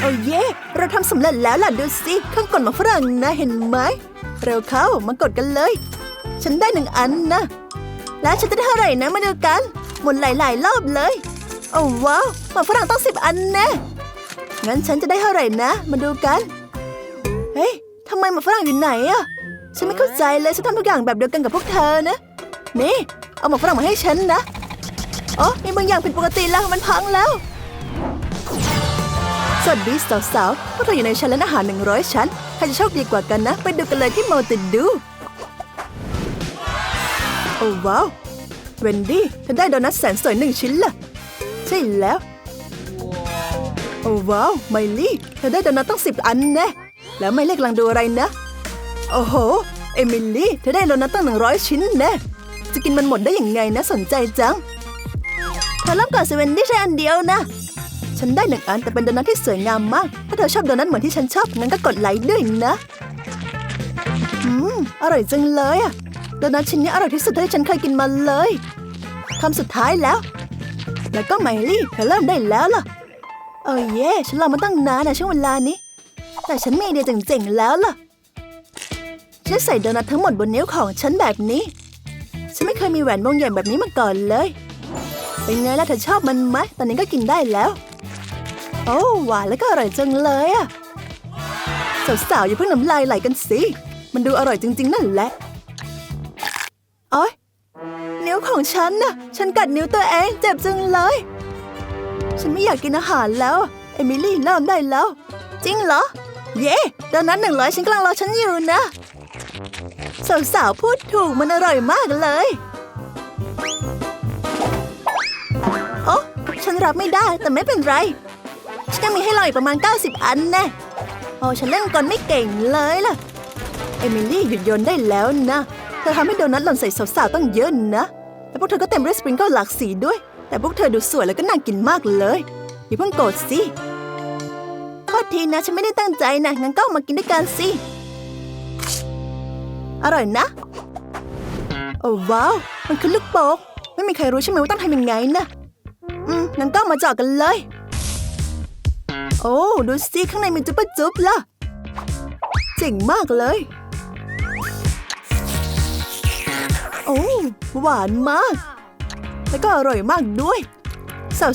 โอ้เย่เราทำสำเร็จแล้วล่ะดูสิเครื่องกดหมากฝรั่งนะเห็นไหมเร็วเข้ามากดกันเลย ฉันได้หนึ่งอันนะ แล้วฉันจะได้เท่าไหร่นะมาดูกัน หมุนหลายๆรอบเลย โอ้ว้าวหมากฝรั่งต้องสิบอันแนะงั้นฉันจะได้เท่าไหร่นะ มาดูกัน เฮ้ยทำไมหมากฝรั่งอยู่ไหนอะฉันไม่เข้าใจเลยฉันทำทุกอย่างแบบเดียวกันกับพวกเธอนะนี่เอาหมากฝรั่งมาให้ฉันนะอ๋อมีบางอย่างผิดปกติแล้วมันพังแล้ว สวัสดีสาวๆพวกเธออยู่ในชั้นและอาหาร 100 ชั้น ใครจะโชคดีกว่ากันนะ ไปดูกันเลยที่มัลติดู โอ้ว้าวเวนดี้เธอได้โดนัทแสนสวยหนึ่งชิ้นล่ะใช่แล้ว โอ้ว้าวไมลี่เธอได้โดนัทตั้งสิบอันแน่แล้วไม่เลี่กลังดูอะไรนะ โอ้โห เอมิลี่เธอได้โดนัทตั้งหนึ่งร้อยชิ้นแน่จะกินมันหมดได้อย่างไงนะสนใจจังเธอเริ่มก่อนสิเวนดี้ใช่อันเดียวนะ ฉันได้หนึ่งอันแต่เป็นโดนัทที่สวยงามมาก ถ้าเธอชอบโดนัทเหมือนที่ฉันชอบงั้นก็กดไลค์ด้วยนะอืมอร่อยจังเลยอะโดนัทชิ้นนี้อร่อยที่สุดที่ฉันเคยกินมาเลยคำสุดท้ายแล้ว แล้วก็ไมลี่เธอเริ่มได้แล้วล่ะเออเย่ฉันรอมาตั้งนานนะช่วงเวลานี้ แต่ฉันมีไอเดียเจ๋งๆแล้วล่ะฉันใส่โดนัททั้งหมดบนนิ้วของฉันแบบนี้ ฉันไม่เคยมีแหวนวงใหญ่แบบนี้มาก่อนเลย เป็นไงล่ะเธอชอบมันไหมตอนนี้ก็กินได้แล้ว โอ้หวานแล้วก็อร่อยจังเลยอะสาวๆอย่าเพิ่งน้ำลายไหลกันสิ มันดูอร่อยจริง ๆ นั่นแหละโอ๊ยนิ้วของฉันน่ะฉันกัดนิ้วตัวเอง เจ็บจังเลย ฉันไม่อยากกินอาหารแล้ว เอมิลี่เริ่มได้แล้ว จริงเหรอ เย่ตอนนั้นหนึ่งร้อยฉันกำลังรอฉันอยู่นะ สาวๆพูดถูกมันอร่อยมากเลยโอ้ฉันรับไม่ได้แต่ไม่เป็นไร ยังมีให้เราอีกประมาณ 90 อันแน่โอ้ฉันเล่นกลไม่เก่งเลยล่ะ เอมิลี่หยุดโยนได้แล้วนะ เธอทำให้โดนัทหล่นใส่สาวๆต้องเยอะนะ แต่พวกเธอก็เต็มด้วยสปริงเกิลหลากสีด้วย แต่พวกเธอดูสวยแล้วก็น่ากินมากเลยอย่าเพิ่งโกรธสิโทษทีนะฉันไม่ได้ตั้งใจนะงั้นก็มากินด้วยกันสิ อร่อยนะ โอ้ว้าว มันคือลูกโป่งไม่มีใครรู้ใช่ไหมว่าต้องทำยังไงนะ อืมงั้นก็มาเจาะกันเลย โอ้ ดูสิข้างในมีจุ๊บจุ๊บล่ะ เจ๋งมากเลย โอ้ หวานมาก แล้วก็อร่อยมากด้วย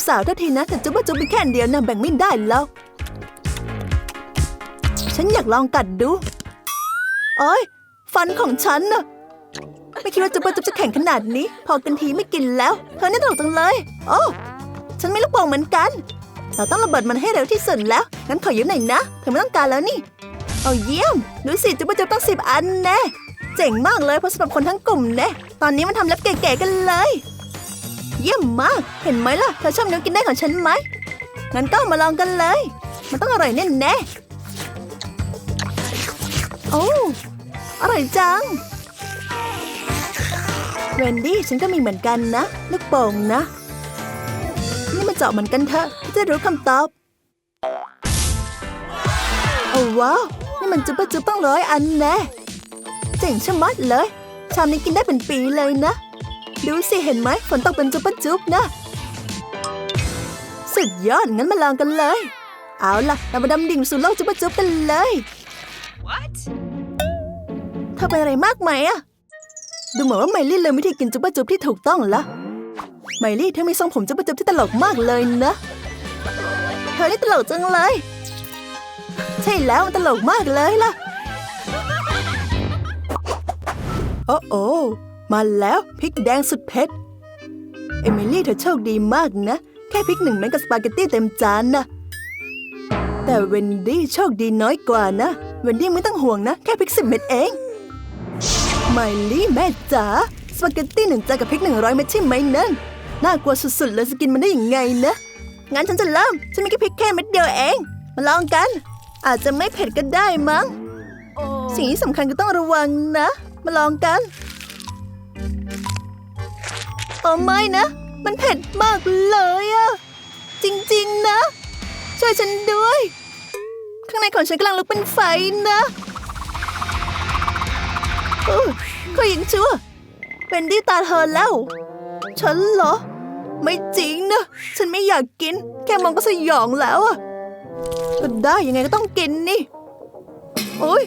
สาวๆท่าทีนะแต่จุ๊บจุ๊บเป็นแค่เดียวนะแบ่งไม่ได้แล้ว ฉันอยากลองกัดดูโอ้ย ฟันของฉันน่ะไม่คิดว่าจุ๊บจุ๊บจะแข็งขนาดนี้ พอกันทีไม่กินแล้ว เธอนี่ตลกจังเลย โอ้ ฉันไม่ลูกโป่งเหมือนกัน เราต้องระเบิดมันให้เร็วที่สุดแล้ว งั้นขอยืมหน่อยนะ เธอไม่ต้องการแล้วนี่ เอาเยี่ยม ดูสิจุ๊บจุ๊บต้องสิบอันแน่เจ๋งมากเลยเพราะสำหรับคนทั้งกลุ่มแน่ตอนนี้มันทำเล็บเก๋ๆกันเลย เยี่ยมมาก เห็นไหมล่ะ เธอชอบนิ้วกินได้ของฉันไหม งั้นก็มาลองกันเลย มันต้องอร่อยแน่แน่โอ้อร่อยจัง เวนดี้ฉันก็มีเหมือนกันนะ ลูกโป่งนะ เจาะเหมือนกันเถอะที่จะรู้คำตอบโอ้ว้าวนี่มันจุ๊บจุ๊บต้องร้อยอันแน่เจ๋งชะมัดเลย ชามนี้กินได้เป็นปีเลยนะ ดูสิเห็นไหมฝนตกเป็นจุ๊บจุ๊บนะสุดยอดงั้นมาลองกันเลย เอาล่ะเรามาดำดิ่งสู่โลกจุ๊บจุ๊บกันเลย What? เธอเป็นอะไรมากไหมอะดูเหมือนว่าไมลี่ลืมวิธีกินจุ๊บจุ๊บที่ถูกต้องละ ไมลี่เธอมีทรงผมจุ๊บจุ๊บที่ตลกมากเลยนะ เธอนี่ตลกจังเลย ใช่แล้วมันตลกมากเลยล่ะ โอ้โอ้มาแล้วพริกแดงสุดเผ็ด เอมิลี่เธอโชคดีมากนะ แค่พริกหนึ่งเม็ดกับสปาเกตตี้เต็มจานนะแต่เวนดี้โชคดีน้อยกว่านะ เวนดี้ไม่ต้องห่วงนะ แค่พริกสิบเม็ดเองไมลี่แม่จ๋าสปาเกตตี้หนึ่งจานกับพริกหนึ่งร้อยเม็ดใช่ไหมนั่น น่ากลัวสุดๆเลยจะกินมันได้ยังไงนะงั้นฉันจะเริ่ม ฉันมีแค่พริกแค่เม็ดเดียวเอง มาลองกัน อาจจะไม่เผ็ดก็ได้มั้ง Oh. สิ่งที่สำคัญก็ต้องระวังนะ มาลองกันโอ้ไม่นะ มันเผ็ดมากเลยอะจริงๆนะ ช่วยฉันด้วย ข้างในของฉันกำลังลุกเป็นไฟนะเออเขายิงชั่วเป็นดี้ตาเธอแล้ว ฉันเหรอ ไม่จริงนะ ฉันไม่อยากกิน แค่มองก็สยองแล้วอะก็ได้ยังไงก็ต้องกินนี่ โอ้ย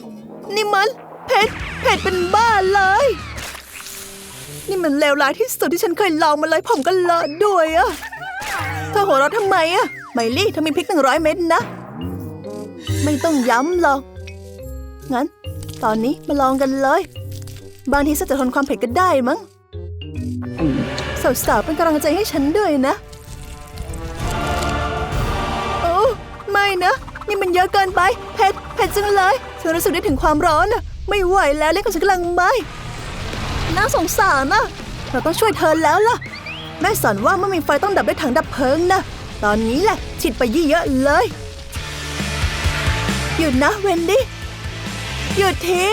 นี่มันเผ็ดเผ็ดเป็นบ้าเลย นี่มันเลวร้ายที่สุดที่ฉันเคยลองมาเลยผมก็เลอะด้วยอะเธอหัวเราะทำไมอะไมลี่เธอมีพริกหนึ่งร้อยเม็ดนะ ไม่ต้องย้ำหรอก งั้น ตอนนี้มาลองกันเลย บางทีฉันจะทนความเผ็ดก็ได้มั้ง สาวๆเป็นกำลังใจให้ฉันด้วยนะ โอ้ไม่นะ นี่มันเยอะเกินไปเผ็ดเผ็ดจังเลยฉันรู้สึกได้ถึงความร้อนอะไม่ไหวแล้วเล่นของฉันกำลังไหมน่าสงสารนะเราต้องช่วยเธอแล้วล่ะ แม่สอนว่าเมื่อมีไฟต้องดับด้วยถังดับเพลิงนะ ตอนนี้แหละฉีดไปเยอะๆเลยหยุดนะเวนดี้หยุดที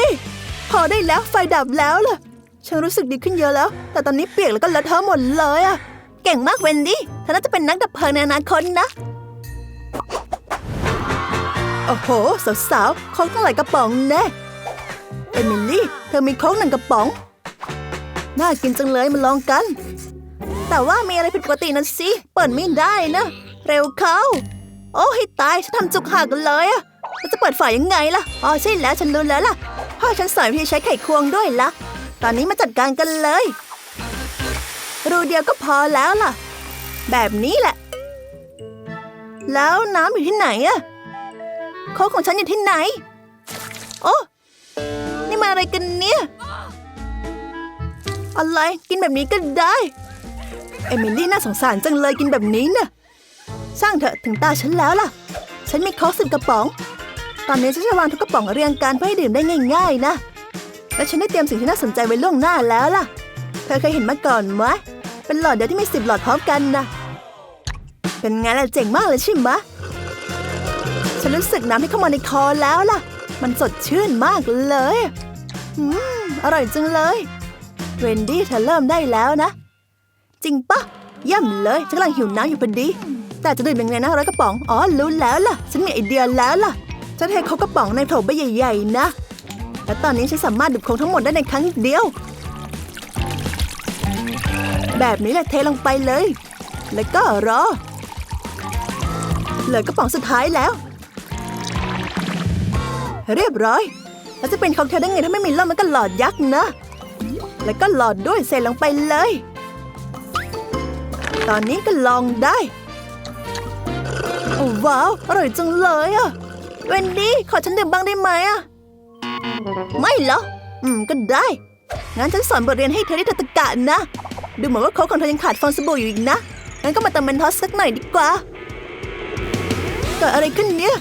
พอได้แล้วไฟดับแล้วล่ะ ฉันรู้สึกดีขึ้นเยอะแล้ว แต่ตอนนี้เปียกแล้วก็เลอะเทอะหมดเลยอะเก่งมากเวนดี้เธอน่าจะเป็นนักดับเพลิงในอนาคตนะ โอ้โห สาวๆโค้กตั้งหลายกระป๋องแน่เอมิลี่ เธอมีโค้กหนึ่งกระป๋อง น่ากินจังเลยมาลองกัน แต่ว่ามีอะไรผิดปกตินะสิ เปิดไม่ได้นะ เร็วเข้า โอ้ให้ตาย ฉันทำจุกหักเลยอะจะเปิดฝายังไงล่ะ อ๋อใช่แล้วฉันรู้แล้วล่ะ พ่อฉันสอนวิธีใช้ไขควงด้วยล่ะ ตอนนี้มาจัดการกันเลย รูเดียวก็พอแล้วล่ะ แบบนี้แหละ แล้วน้ำอยู่ที่ไหนอะโค้กของฉันอยู่ที่ไหน โอ้นี่มาอะไรกันเนี่ยอะไรกินแบบนี้ก็ได้ เอมิลี่น่าสงสารจังเลยกินแบบนี้น่ะสร้างเถอะถึงตาฉันแล้วล่ะ ฉันมีโค้กสิบกระป๋อง ตอนนี้ฉันจะวางทุกกระป๋องเรียงกันเพื่อให้ดื่มได้ง่าย ๆ นะ และฉันได้เตรียมสิ่งที่น่าสนใจไว้ล่วงหน้าแล้วล่ะ เธอเคยเห็นมาก่อนไหมเป็นหลอดเดียวที่มีสิบหลอดพร้อมกันนะเป็นไงล่ะเจ๋งมากเลยใช่ไหมฉันรู้สึกน้ำที่เข้ามาในคอแล้วล่ะ มันสดชื่นมากเลย อืม อร่อยจังเลยเวนดี้เธอเริ่มได้แล้วนะ จริงปะเยี่ยมเลยฉันกำลังหิวน้ำอยู่พอดี แต่จะดื่มยังไงนะร้อยกระป๋อง อ๋อรู้แล้วล่ะ ฉันมีไอเดียแล้วล่ะจะเทเขากระป๋องในโถใบใหญ่ ๆ นะ และตอนนี้ฉันสามารถดื่มโค้กทั้งหมดได้ในครั้งเดียว แบบนี้แหละเทลงไปเลย แล้วก็รอ เหลือกระป๋องสุดท้ายแล้ว เรียบร้อย แล้วจะเป็นค็อกเทลได้ไงถ้าไม่มีล่มมันก็หลอดยักษ์นะ แล้วก็หลอดด้วยใส่ลงไปเลย ตอนนี้ก็ลองได้ว้าว อร่อยจังเลยอะเวนดี้ขอฉันดื่มบ้างได้ไหมอะ ไม่เหรอ อืม ก็ได้ งั้นฉันสอนบทเรียนให้เธอได้ตะกะนะ ดูเหมือนว่าโค้ของเธอยังขาดฟองสบู่อยู่อีกนะ งั้นก็มาเติมเมนทอสสักหน่อยดีกว่าเกิดอะไรขึ้นเนี่ย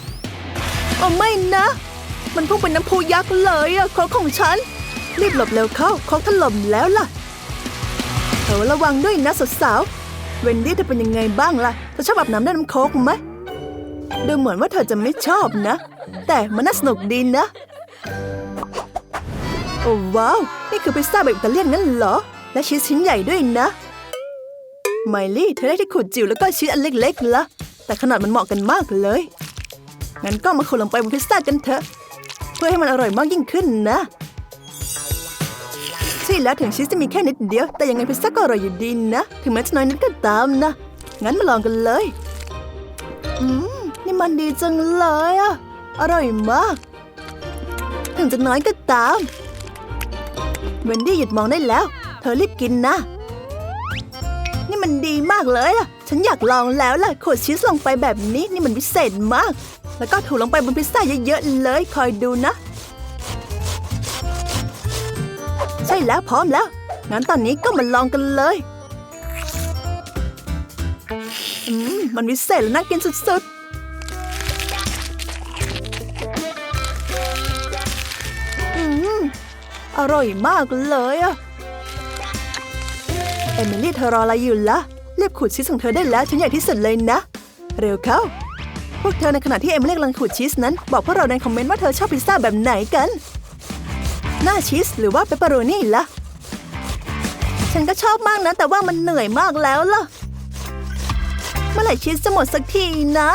โอ้ไม่นะ มันพุ่งเป็นน้ำพุยักษ์เลยอะโค้กของฉัน รีบหลบเร็วเข้าโค้กถล่มแล้วล่ะเธอระวังด้วยนะสาวๆเวนดี้เธอเป็นยังไงบ้างล่ะเธอชอบอาบน้ำด้วยน้ำโค้กไหมดูเหมือนว่าเธอจะไม่ชอบนะ แต่มันน่าสนุกดีนะ อ้ว้าว นี่คือพิซซ่าแบบอิตาเลียนงั้นเหรอ และชีสชิ้นใหญ่ด้วยนะ ไมลี่เธอได้ที่ขูดจิ๋วแล้วก็ชีสอันเล็กๆละแต่ขนาดมันเหมาะกันมากเลย งั้นก็มาขูดลงไปบนพิซซ่ากันเถอะ เพื่อให้มันอร่อยมากยิ่งขึ้นนะใช่แล้วถึงชีสจะมีแค่นิดเดียว แต่ยังไงพิซซ่าก็อร่อยอยู่ดีนะ ถึงแม้จะน้อยนิดก็ตามนะ งั้นมาลองกันเลย อืม นี่มันดีจังเลยอะอร่อยมาก ถึงจะน้อยก็ตาม เวนดี้หยุดมองได้แล้ว เธอรีบกินนะ นี่มันดีมากเลยล่ะ ฉันอยากลองแล้วล่ะขูดชีสลงไปแบบนี้นี่มันพิเศษมาก แล้วก็ถูลงไปบนพิซซ่าเยอะๆเลย คอยดูนะ ใช่แล้วพร้อมแล้ว งั้นตอนนี้ก็มาลองกันเลยอืมมันวิเศษและน่ากินสุดๆ อร่อยมากเลยอะเอมิลี่เธอรออะไรอยู่ละเรียบขูดชีสของเธอได้แล้วฉันใหญ่ที่สุดเลยนะ เร็วเข้า พวกเธอในขณะที่เอมิลี่กำลังขูดชีสนั้น บอกพวกเราในคอมเมนต์ว่าเธอชอบพิซซ่าแบบไหนกัน หน้าชีสหรือว่าเปปเปอโรนี่ล่ะฉันก็ชอบมากนะ แต่ว่ามันเหนื่อยมากแล้วล่ะ เมื่อไหร่ชีสจะหมดสักทีนะ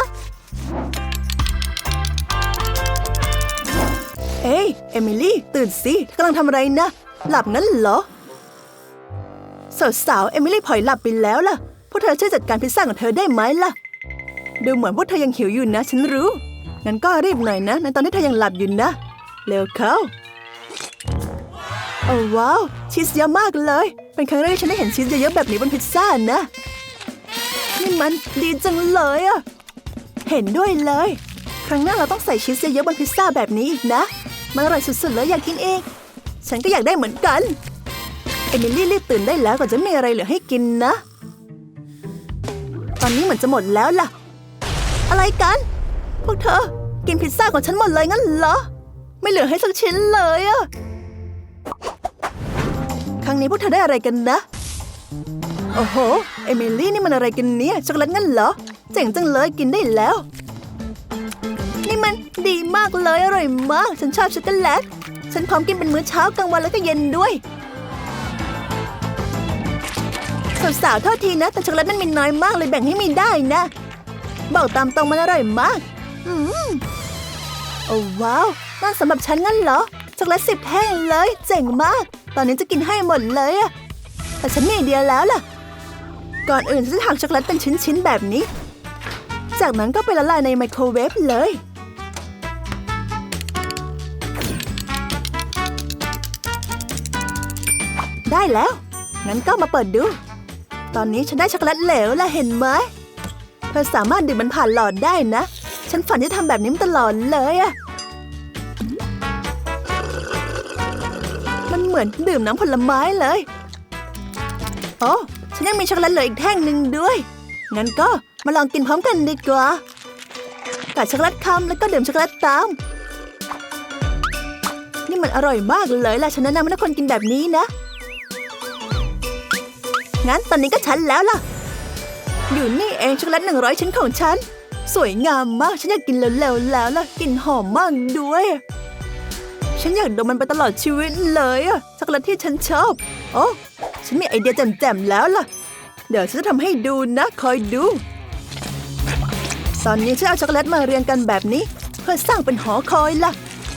เอ้ยเอมิลี่ ตื่นสิกำลังทำอะไรนะ หลับงั้นเหรอ สาวๆเอมิลี่พลอยหลับไปแล้วล่ะ พวกเธอช่วยจัดการพิซซ่าของเธอได้ไหมล่ะ ดูเหมือนพวกเธอยังหิวอยู่นะ ฉันรู้ งั้นก็รีบหน่อยนะ ในตอนที่เธอยังหลับอยู่นะ เร็วเข้าโอ้ว้าว ชีสเยอะมากเลย เป็นครั้งแรกที่ฉันได้เห็นชีสเยอะๆแบบนี้บนพิซซ่านะ นี่มันดีจังเลยอะเห็นด้วยเลย ครั้งหน้าเราต้องใส่ชีสเยอะๆบนพิซซ่าแบบนี้อีกนะ มันอร่อยสุดๆเลยอยากกินเองฉันก็อยากได้เหมือนกัน เอมิลี่รีบตื่นได้แล้วก่อนจะไม่มีอะไรเหลือให้กินนะ ตอนนี้เหมือนจะหมดแล้วล่ะ อะไรกัน พวกเธอ กินพิซซ่าของฉันหมดเลยงั้นเหรอ ไม่เหลือให้สักชิ้นเลยอะครั้งนี้พวกเธอได้อะไรกันนะ โอ้โห เอมิลี่นี่มันอะไรกันเนี่ยช็อกโกแลตงั้นเหรอ เจ๋งจังเลยกินได้แล้ว ดีมากเลยอร่อยมาก ฉันชอบช็อกโกแลต ฉันพร้อมกินเป็นมื้อเช้ากลางวันแล้วก็เย็นด้วยสาวๆโทษทีนะ แต่ช็อกโกแลตมันมีน้อยมากเลยแบ่งให้มีได้นะ บอกตามตรงมันอร่อยมาก อืมโอ้ว้าวนั่นสำหรับฉันงั้นเหรอช็อกโกแลตสิบแท่งเลย เจ๋งมาก ตอนนี้จะกินให้หมดเลยอะแต่ฉันมีไอเดียแล้วล่ะ ก่อนอื่นฉันจะหั่นช็อกโกแลตเป็นชิ้นๆแบบนี้ จากนั้นก็ไปละลายในไมโครเวฟเลย ได้แล้ว งั้นก็มาเปิดดู ตอนนี้ฉันได้ช็อกโกแลตเหลวแล้วเห็นไหมเธอสามารถดื่มมันผ่านหลอดได้นะ ฉันฝันที่ทำแบบนี้ตลอดเลยอะมันเหมือนดื่มน้ำผลไม้เลย โอ้ฉันยังมีช็อกโกแลตเหลืออีกแท่งหนึ่งด้วย งั้นก็มาลองกินพร้อมกันดีกว่ากัดช็อกโกแลตคำแล้วก็ดื่มช็อกโกแลตตาม นี่มันอร่อยมากเลยล่ะ ฉันแนะนำให้ทุกคนกินแบบนี้นะ งั้นตอนนี้ก็ฉันแล้วล่ะ อยู่นี่เองช็อกโกแลตหนึ่งร้อยชิ้นของฉัน สวยงามมาก ฉันอยากกินเร็วๆแล้วล่ะกลิ่นหอมมากด้วย ฉันอยากดมมันไปตลอดชีวิตเลยอะช็อกโกแลตที่ฉันชอบ โอ้ฉันมีไอเดียแจ่มๆแล้วล่ะ เดี๋ยวฉันจะทำให้ดูนะคอยดู ตอนนี้ฉันเอาช็อกโกแลตมาเรียงกันแบบนี้ เพื่อสร้างเป็นหอคอยล่ะ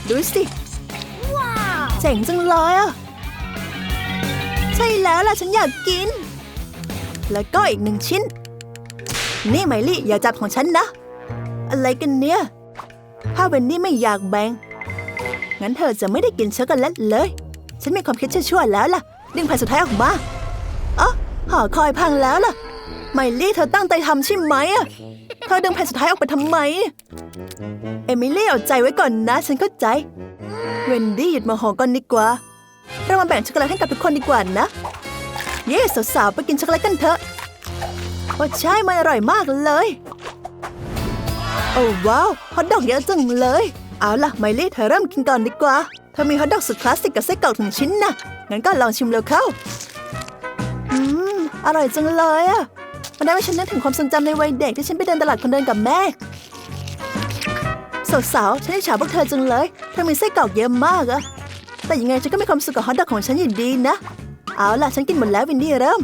ดูสิเจ๋งจังเลยอะใช่แล้วล่ะฉันอยากกิน แล้วก็อีกหนึ่งชิ้น นี่ไมลี่อย่าจับของฉันนะ อะไรกันเนี่ย ถ้าเวนนี่ไม่อยากแบ่ง งั้นเธอจะไม่ได้กินช็อกโกแลตเลย ฉันมีความคิดชั่วๆแล้วล่ะ ดึงแผ่นสุดท้ายออกมาอ๋อหอคอยพังแล้วล่ะ ไมลี่เธอตั้งใจทำใช่ไหมอะเธอดึงแผ่นสุดท้ายออกไปทำไม เอมิลี่เอาใจไว้ก่อนนะ ฉันเข้าใจ เวนดี้หยุดมาหอก่อนดีกว่า เรามาแบ่งช็อกโกแลตให้กับทุกคนดีกว่านะ เย้สาวๆไปกินช็อกโกแลตกันเถอะโอ้ใช่มันอร่อยมากเลย โอ้ว้าวฮอทดอกเยอะจังเลย เอาล่ะไมลี่เธอเริ่มกินก่อนดีกว่า เธอมีฮอทดอกสุดคลาสสิกกับไส้กรอกถึงชิ้นนะงั้นก็ลองชิมเร็วเข้า อืม อร่อยจังเลยอะมันได้ให้ฉันนึกถึงความทรงจำในวัยเด็กที่ฉันไปเดินตลาดคนเดินกับแม่สาวๆฉันได้ฉาพวกเธอจังเลย เธอมีไส้กรอกเยอะมากอะแต่ยังไงฉันก็มีความสุขกับฮอทดอกของฉันอยู่ดีนะ เอาล่ะ ฉันกินหมดแล้ววินดี้เริ่ม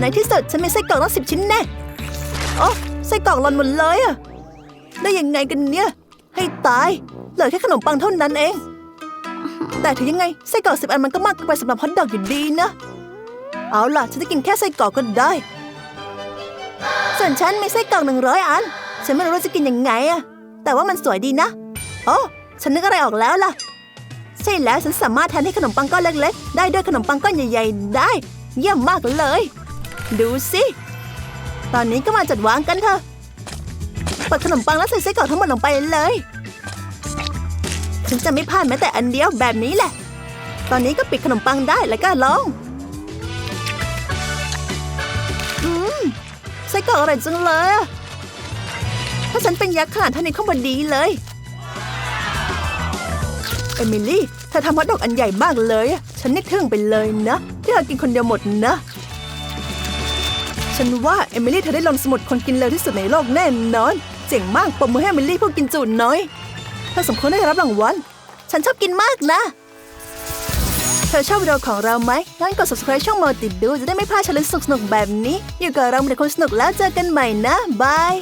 ในที่สุดฉันมีไส้กรอกตั้งสิบชิ้นแน่โอ้ไส้กรอกหล่นหมดเลยอะได้ยังไงกันเนี่ย ให้ตายเหลือแค่ขนมปังเท่านั้นเอง แต่ถึงยังไงไส้กรอกสิบอันมันก็มากไปสำหรับฮอทดอกอยู่ดีนะ เอาล่ะ ฉันจะกินแค่ไส้กรอกก็ได้ ส่วนฉันมีไส้กรอกหนึ่งร้อยอัน ฉันไม่รู้จะกินยังไงอะแต่ว่ามันสวยดีนะ โอ้ฉันนึกอะไรออกแล้วล่ะ ใช่แล้วฉันสามารถแทนให้ขนมปังก้อนเล็กๆ ได้ด้วยขนมปังก้อนใหญ่ ๆ ได้ เยี่ยมมากเลย ดูสิ ตอนนี้ก็มาจัดวางกันเถอะปิดขนมปังแล้วใส่ไส้กรอกทั้งหมดลงไปเลย ฉันจะไม่พลาดแม้แต่อันเดียวแบบนี้แหละ ตอนนี้ก็ปิดขนมปังได้แล้วก็ลองอืมไส้กรอกอร่อยจังเลยถ้าฉันเป็นยักษ์ขนาดเท่านี้เข้ามาดีเลย เอมิลี่ เธอทำฮอทดอกอันใหญ่มากเลยอะฉันนี่ทึ่งไปเลยนะที่เธอกินคนเดียวหมดนะ ฉันว่าเอมิลี่เธอได้ลงสมุดคนกินเร็วที่สุดในโลกแน่นอน เจ๋งมากปรบมือให้เอมิลี่พวกกินจูนน้อยเธอสมควรได้รับรางวัล ฉันชอบกินมากนะ เธอชอบวิดีโอของเราไหม งั้นกด subscribe ช่องมอติดดู จะได้ไม่พลาดชาเลนจ์สนุกๆแบบนี้ อยู่กับเราเป็นคนสนุกแล้วเจอกันใหม่นะ บาย